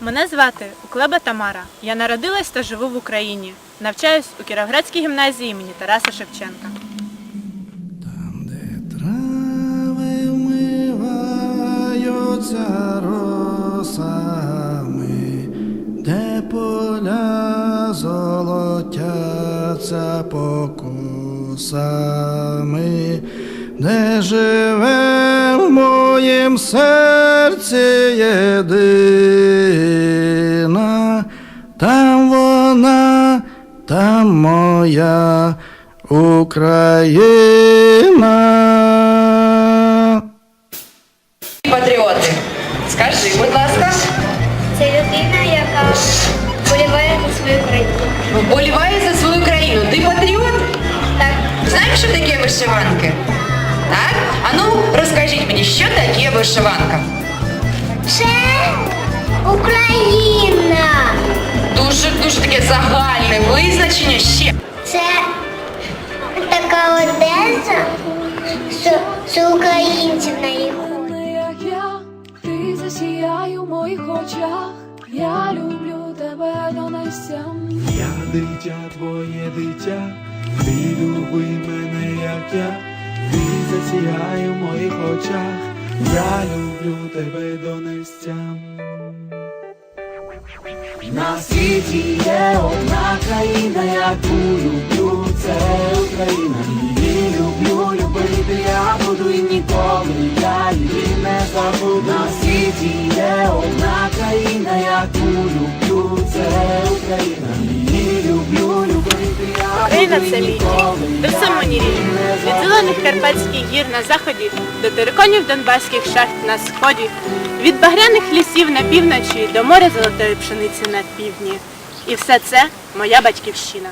Мене звати Уклеба Тамара. Я народилась та живу в Україні. Навчаюсь у Кіровоградській гімназії імені Тараса Шевченка. Там, де трави вмиваються росами, де поля золотяться покосами, де живе в моїм серці єдина, там вона, там моя Україна. Патріоти, скажи, будь ласка, Це людина, яка вболіває за свою країну. вболіває за свою країну. Ти патріот? Так, Знаєш, що таке вишиванки? Так? А ну, розкажіть мені, вишиванка? це Україна. Дуже дуже таке загальне визначення ще. Це така одежа, що, що українців на їх. Не як я, ти засіяй у моїх очах. Я люблю тебе до нестям. Я дитя, твоє дитя, ти люби мене, як я, ти засіяй у моїх очах, я люблю тебе до нестям. На світі є одна країна, яку люблю, це Україна. Її люблю, любити я буду і ніколи я її не забуду. На світі є одна країна, яку люблю, це Україна. Її люблю, любити я буду це і мій ніколи я її не Від зелених карпатських гір на заході до териконів донбаських шахт на сході, від багряних лісів на півночі до моря золотої пшениці на півдні. І все це моя батьківщина.